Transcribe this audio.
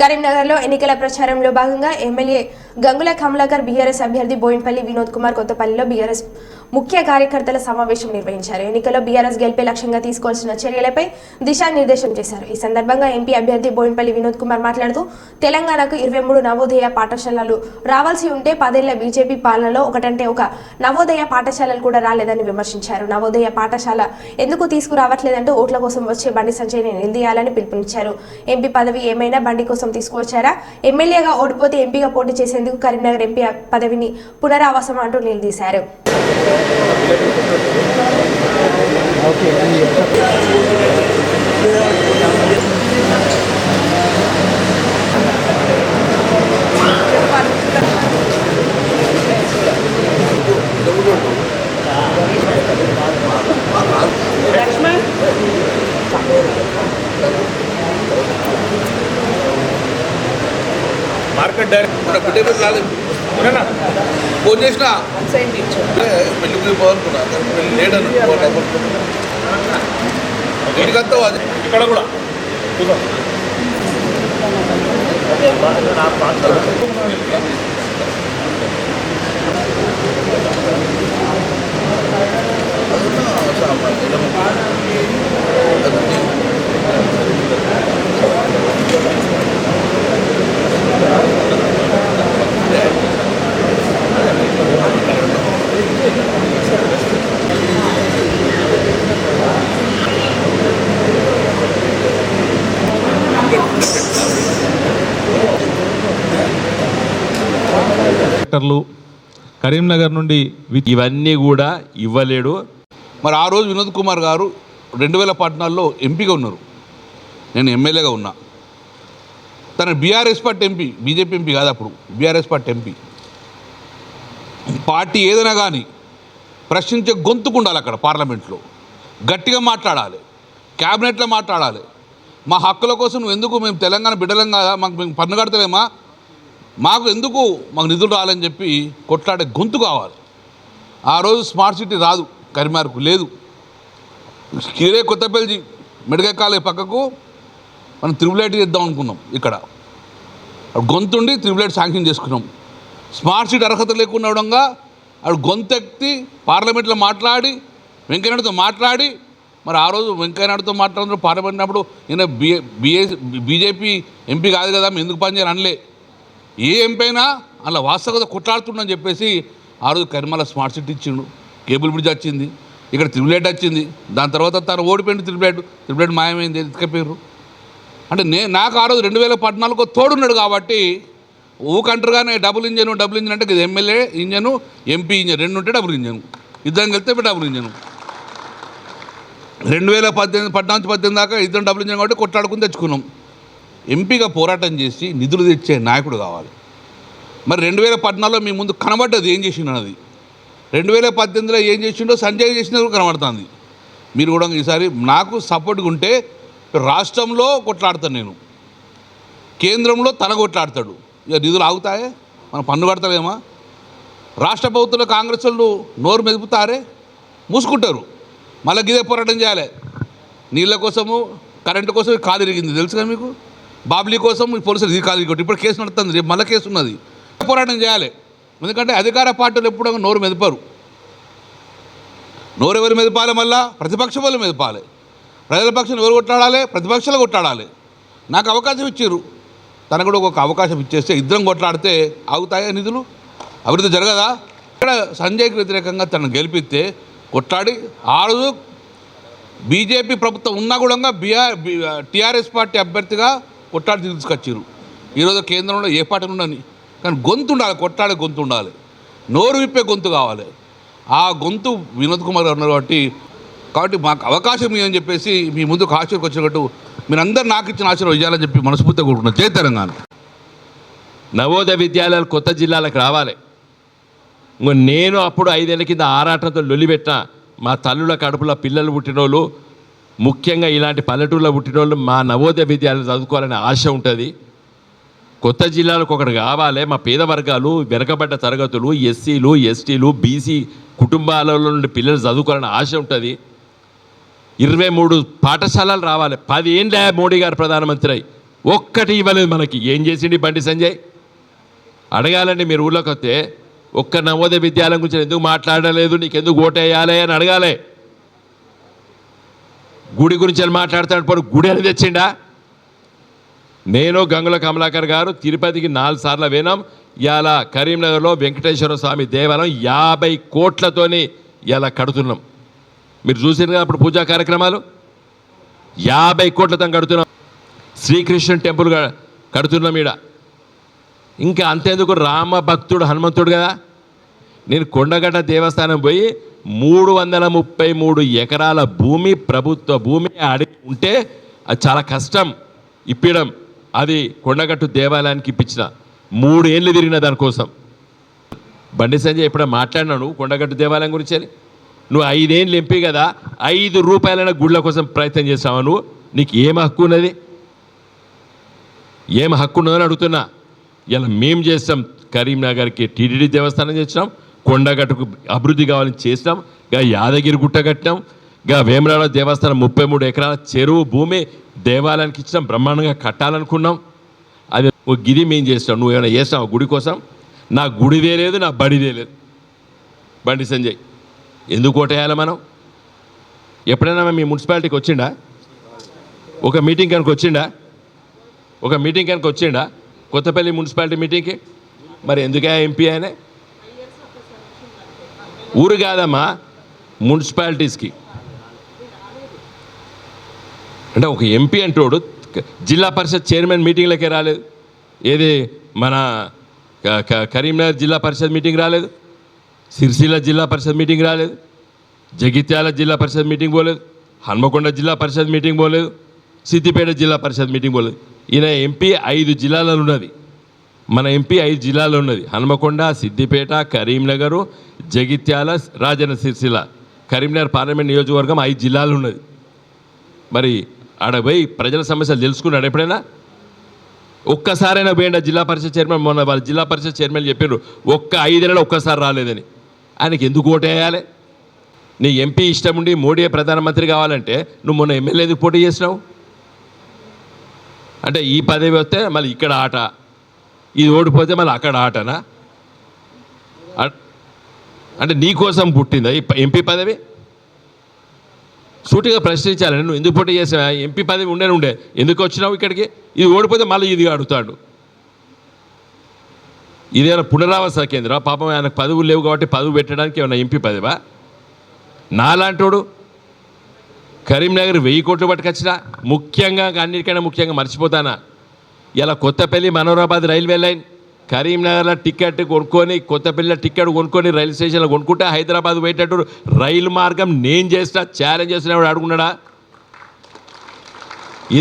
కరీంనగర్లో ఎన్నికల ప్రచారంలో భాగంగా ఎమ్మెల్యే గంగుల కమలాకర్ బీఆర్ఎస్ అభ్యర్థి బోయిన్పల్లి వినోద్ కుమార్ కొత్తపల్లిలో బీఆర్ఎస్ ముఖ్య కార్యకర్తల సమావేశం నిర్వహించారు. ఎన్నికల్లో బీఆర్ఎస్ గెలిపే లక్ష్యంగా తీసుకోవాల్సిన చర్యలపై దిశానిర్దేశం చేశారు. ఈ సందర్భంగా ఎంపీ అభ్యర్థి బోయినపల్లి వినోద్ కుమార్ మాట్లాడుతూ తెలంగాణకు ఇరవై మూడు నవోదయ పాఠశాలలు రావాల్సి ఉంటే పదేళ్ళ బీజేపీ పాలనలో ఒకటంటే ఒక నవోదయ పాఠశాలలు కూడా రాలేదని విమర్శించారు. నవోదయ పాఠశాల ఎందుకు తీసుకురావట్లేదంటూ ఓట్ల కోసం వచ్చే బండి సంజయ్ని నిలదీయాలని పిలుపునిచ్చారు. ఎంపీ పదవి ఏమైనా బండి కోసం తీసుకువచ్చారా? ఎమ్మెల్యేగా ఓడిపోతే ఎంపీగా పోటీ చేసేందుకు కరీంనగర్ ఎంపీ పదవిని పునరావాసం అంటూ నిలదీశారు. Okay, I need market direct బిడ్డ రాలేదు. ఫోన్ చేసిన? పెళ్ళి పోవాలనుకున్నా. ఇంటికంతా అది ఇక్కడ కూడా. కూర్చో. కలెక్టర్లు కరీంనగర్ నుండి ఇవన్నీ కూడా ఇవ్వలేడు. మరి ఆ రోజు వినోద్ కుమార్ గారు రెండు వేల పద్నాలుగులో ఎంపీగా ఉన్నారు. నేను ఎమ్మెల్యేగా ఉన్నా. తన BRS party MP BJP MP కాదు అప్పుడు బీఆర్ఎస్ పార్టీ ఎంపీ. పార్టీ ఏదైనా కానీ ప్రశ్నించే గొంతుకు ఉండాలి అక్కడ పార్లమెంట్లో. గట్టిగా మాట్లాడాలి క్యాబినెట్లో మాట్లాడాలి. మా హక్కుల కోసం నువ్వు ఎందుకు మేము తెలంగాణ బిడ్డలం కాదా మాకు మేము పన్ను కడతలేమా? మాకు ఎందుకు మాకు నిధులు రావాలని చెప్పి కొట్లాడే గొంతు కావాలి. ఆ రోజు స్మార్ట్ సిటీ రాదు కరిమార్కు లేదు. కీరే కొత్తపల్లి మెడికల్ పక్కకు మనం త్రిబులైట్ చేద్దాం అనుకున్నాం ఇక్కడ. గొంతుండి త్రిబులైట్ శాంక్షన్ చేసుకున్నాం. స్మార్ట్ సీట్ అర్హత లేకుండా ఉండగా ఆడు గొంతెత్తి పార్లమెంట్లో మాట్లాడి వెంకయ్యనాయుడుతో మాట్లాడి మరి ఆ రోజు వెంకయ్యనాయుడుతో మాట్లాడినప్పుడు పార్లమెంట్ అప్పుడు ఈయన బిఏ బిఏ బీజేపీ ఎంపీ కాదు కదా మేము ఎందుకు పనిచేయాలి అనలే. ఏ ఎంపీ అయినా అలా వాస్తవత కొట్లాడుతుండని చెప్పేసి ఆ రోజు కరిమల స్మార్ట్ సిటీ ఇచ్చిండు. కేబుల్ బ్రిడ్జ్ వచ్చింది. ఇక్కడ త్రిబులైట్ వచ్చింది. దాని తర్వాత తను ఓడిపోయింది త్రిబులైట్ త్రిబులైట్ మాయమైంది. ఎత్తుకపోయారు అంటే నే నాకు ఆ రోజు రెండు వేల పద్నాలుగు తోడున్నాడు కాబట్టి ఊకంటారుగానే డబుల్ ఇంజను డబుల్ ఇంజన్ అంటే ఇది ఎమ్మెల్యే ఇంజను ఎంపీ ఇంజన్ రెండు ఉంటే డబుల్ ఇంజన్. ఇద్దరం కలిస్తే డబుల్ ఇంజను. రెండు వేల పద్దెనిమిది పద్నాలుగు పద్దెనిమిది దాకా ఇద్దరం డబుల్ ఇంజన్ కాబట్టి కొట్లాడుకుని తెచ్చుకున్నాం. ఎంపీగా పోరాటం చేసి నిధులు తెచ్చే నాయకుడు కావాలి. మరి రెండు వేల పద్నాలుగులో మీ ముందు కనబడ్డది ఏం చేసిండు అన్నది. రెండు వేల పద్దెనిమిదిలో ఏం చేసిండో సంజయ్ చేసినది కూడా కనబడుతుంది. మీరు కూడా ఈసారి నాకు సపోర్ట్గా ఉంటే రాష్ట్రంలో కొట్లాడతాను నేను. కేంద్రంలో తన కొట్లాడతాడు. ఇక నిధులు ఆగుతాయే? మనం పన్ను కడతలేమా? రాష్ట్ర ప్రభుత్వంలో కాంగ్రెస్ వాళ్ళు నోరు మెదుపుతారే? మూసుకుంటారు. మళ్ళీ గిదే పోరాటం చేయాలి. నీళ్ళ కోసము కరెంటు కోసం కాలు ఇరిగింది. తెలుసుగా మీకు? బాబ్లీ కోసం పోలీసులు ఇది కాలు ఇరిగొట్టి. ఇప్పుడు కేసు నడుస్తుంది రేపు మళ్ళీ కేసు ఉన్నది. పోరాటం చేయాలి. ఎందుకంటే అధికార పార్టీలు ఎప్పుడో నోరు మెదపరు. నోరు ఎవరు మెదపాలి మళ్ళా? ప్రతిపక్ష వాళ్ళు మెదపాలి. ప్రజల పక్షాన్ని ఎవరు కొట్లాడాలి? ప్రతిపక్షాలు కొట్లాడాలి. నాకు అవకాశం ఇచ్చారు. తనకు కూడా ఒక అవకాశం ఇచ్చేస్తే ఇద్దరం కొట్లాడితే ఆగుతాయా నిధులు? అభివృద్ధి జరగదా? ఇక్కడ సంజయ్కి వ్యతిరేకంగా తనను గెలిపిస్తే కొట్లాడి ఆ రోజు బీజేపీ ప్రభుత్వం ఉన్నా కూడా బీఆర్ టీఆర్ఎస్ పార్టీ అభ్యర్థిగా కొట్లాడి తీసుకొచ్చారు ఈరోజు కేంద్రంలో ఏ పార్టీ ఉండని కానీ గొంతు ఉండాలి కొట్లాడే గొంతు ఉండాలి. నోరు విప్పే గొంతు కావాలి. ఆ గొంతు వినోద్ కుమార్ గారు ఉన్నారు కాబట్టి కాబట్టి మాకు అవకాశం ఇవ్వని చెప్పేసి మీ ముందుకు ఆశీర్వకు వచ్చినట్టు మీరందరూ నాకు ఇచ్చిన ఆశీర్వాదం ఇవ్వాలని చెప్పి మనస్ఫూర్తిగా కోరుకుంటున్నాను. జై తెలంగాణ. నవోదయ విద్యాలయాలు కొత్త జిల్లాలకు రావాలి. ఇంకో నేను అప్పుడు ఐదేళ్ళ కింద ఆరాటంతో లొలిపెట్టిన మా తల్లుల కడుపులో పిల్లలు పుట్టినోళ్ళు ముఖ్యంగా ఇలాంటి పల్లెటూళ్ళలో పుట్టినోళ్ళు మా నవోదయ విద్యాలయం చదువుకోవాలనే ఆశ ఉంటుంది. కొత్త జిల్లాలకు ఒకటి కావాలి. మా పేద వర్గాలు వెనకబడ్డ తరగతులు ఎస్సీలు ఎస్టీలు బీసీ కుటుంబాలలో నుండి పిల్లలు చదువుకోవాలని ఆశ ఉంటుంది. ఇరవై మూడు పాఠశాలలు రావాలి. పది ఏండ్లే మోడీ గారు ప్రధానమంత్రి అయి ఒక్కటి ఇవ్వలేదు మనకి. ఏం చేసిండి బండి సంజయ్? అడగాలండి మీరు ఊళ్ళోకి వస్తే ఒక్క నవోదయ విద్యాలయం గురించి ఎందుకు మాట్లాడలేదు నీకెందుకు ఓటేయాలి అని అడగాలి. గుడి గురించి మాట్లాడతాడు పోడు గుడి అని తెచ్చిండా? నేను గంగుల కమలాకర్ గారు తిరుపతికి నాలుగు సార్లు వినాం ఇవాళ కరీంనగర్లో వెంకటేశ్వర స్వామి దేవాలయం యాభై కోట్లతోని ఇలా కడుతున్నాం. మీరు చూసారు కదా అప్పుడు పూజా కార్యక్రమాలు? యాభై కోట్లతో కడుతున్నాం. శ్రీకృష్ణ టెంపుల్ కడుతున్నాం ఈడ. ఇంకా అంతేందుకు రామ భక్తుడు హనుమంతుడు కదా? నేను కొండగట్ట దేవస్థానం పోయి మూడు వందల ముప్పై మూడు ఎకరాల భూమి ప్రభుత్వ భూమి అడిగి ఉంటే అది చాలా కష్టం. ఇప్పించడం అది కొండగట్టు దేవాలయానికి ఇప్పించిన. మూడు ఏళ్ళు తిరిగిన దానికోసం. బండి సంజయ్ ఎప్పుడైనా మాట్లాడినాను కొండగట్టు దేవాలయం గురించి అని? నువ్వు ఐదేళ్ళు ఎంపీ కదా ఐదు రూపాయలైన గుళ్ళ కోసం ప్రయత్నం చేస్తావా నువ్వు? నీకు ఏం హక్కు ఉన్నది? ఏం హక్కు ఉన్నదని అడుగుతున్నా. ఇలా మేము చేస్తాం కరీంనగర్కి టీటీడీ దేవస్థానం చేసినాం కొండగట్టుకు అభివృద్ధి కావాలని చేసినాం ఇక యాదగిరి గుట్ట కట్టినాం ఇక వేమరాడ దేవస్థానం ముప్పై మూడు ఎకరాల చెరువు భూమి దేవాలయానికి ఇచ్చినాం బ్రహ్మాండంగా కట్టాలనుకున్నాం. అది ఓ గిరి మేము చేసినాం నువ్వు ఏమైనా చేసినావు గుడి కోసం? నా గుడిదే లేదు నా బడిదే లేదు బండి సంజయ్. ఎందుకు ఓటేయాలి మనం? ఎప్పుడైనా మీ మున్సిపాలిటీకి వచ్చిండా? ఒక మీటింగ్ కనుక వచ్చిండా? ఒక మీటింగ్ కనుక వచ్చిండా? కొత్తపల్లి మున్సిపాలిటీ మీటింగ్కి? మరి ఎందుకే ఎంపీ ఆయనే? ఊరు కాదమ్మా మున్సిపాలిటీస్కి. అంటే ఒక ఎంపీ అంటోడు జిల్లా పరిషత్ చైర్మన్ మీటింగ్లకే రాలేదు. ఏది మన కరీంనగర్ జిల్లా పరిషత్ మీటింగ్ రాలేదు. సిరిసిల్ల జిల్లా పరిషత్ మీటింగ్ రాలేదు. జగిత్యాల జిల్లా పరిషత్ మీటింగ్ పోలేదు. హన్మకొండ జిల్లా పరిషత్ మీటింగ్ పోలేదు. సిద్దిపేట జిల్లా పరిషత్ మీటింగ్ పోలేదు. ఈయన ఎంపీ ఐదు జిల్లాలలో ఉన్నది. మన ఎంపీ ఐదు జిల్లాలో ఉన్నది. హన్మకొండ సిద్దిపేట కరీంనగర్ జగిత్యాల రాజన్న సిరిసిల్ల. కరీంనగర్ పార్లమెంట్ నియోజకవర్గం ఐదు జిల్లాలు ఉన్నది. మరి ఆడ పోయి ప్రజల సమస్యలు తెలుసుకున్నాడు ఎప్పుడైనా? ఒక్కసారైనా పోయిండా జిల్లా పరిషత్ చైర్మన్? మొన్న వాళ్ళ జిల్లా పరిషత్ చైర్మన్ చెప్పారు ఒక్క ఐదేళ్ళలో ఒక్కసారి రాలేదని. ఆయనకి ఎందుకు ఓటేయాలి నీ ఎంపీ ఇష్టం ఉండి మోడీ ప్రధానమంత్రి కావాలంటే నువ్వు మొన్న ఎమ్మెల్యే ఎందుకు పోటీ చేసినావు? అంటే ఈ పదవి వస్తే మళ్ళీ ఇక్కడ ఆట. ఇది ఓడిపోతే మళ్ళీ అక్కడ ఆటనా? అ- అంటే నీ కోసం పుట్టిందా ఈ ఎంపీ పదవి? సూటిగా ప్రశ్నించాలని నువ్వు ఎందుకు పోటీ చేసావా ఎంపీ పదవి ఉండే ఉండే. ఎందుకు వచ్చినావు ఇక్కడికి? ఇది ఓడిపోతే మళ్ళీ ఇది అడుగుతాడు. ఇదేమైనా పునరావాస కేంద్రం పాపం ఆయనకు పదవులు లేవు కాబట్టి పదవి పెట్టడానికి ఏమైనా ఎంపీ పదవా? నాలాంటోడు కరీంనగర్ వెయ్యి కోట్లు పట్టుకొచ్చినా ముఖ్యంగా అన్నిటికైనా ముఖ్యంగా మర్చిపోతానా? ఇలా కొత్తపల్లి మనోరాబాద్ రైల్వే లైన్ కరీంనగర్లో టికెట్ కొనుక్కొని కొత్తపల్లిలో టికెట్ కొనుక్కొని రైలు స్టేషన్లో కొనుక్కుంటే హైదరాబాద్ పోయేటట్టు రైలు మార్గం నేను చేసిన ఛాలెంజ్ చేసిన అడుగున్నాడా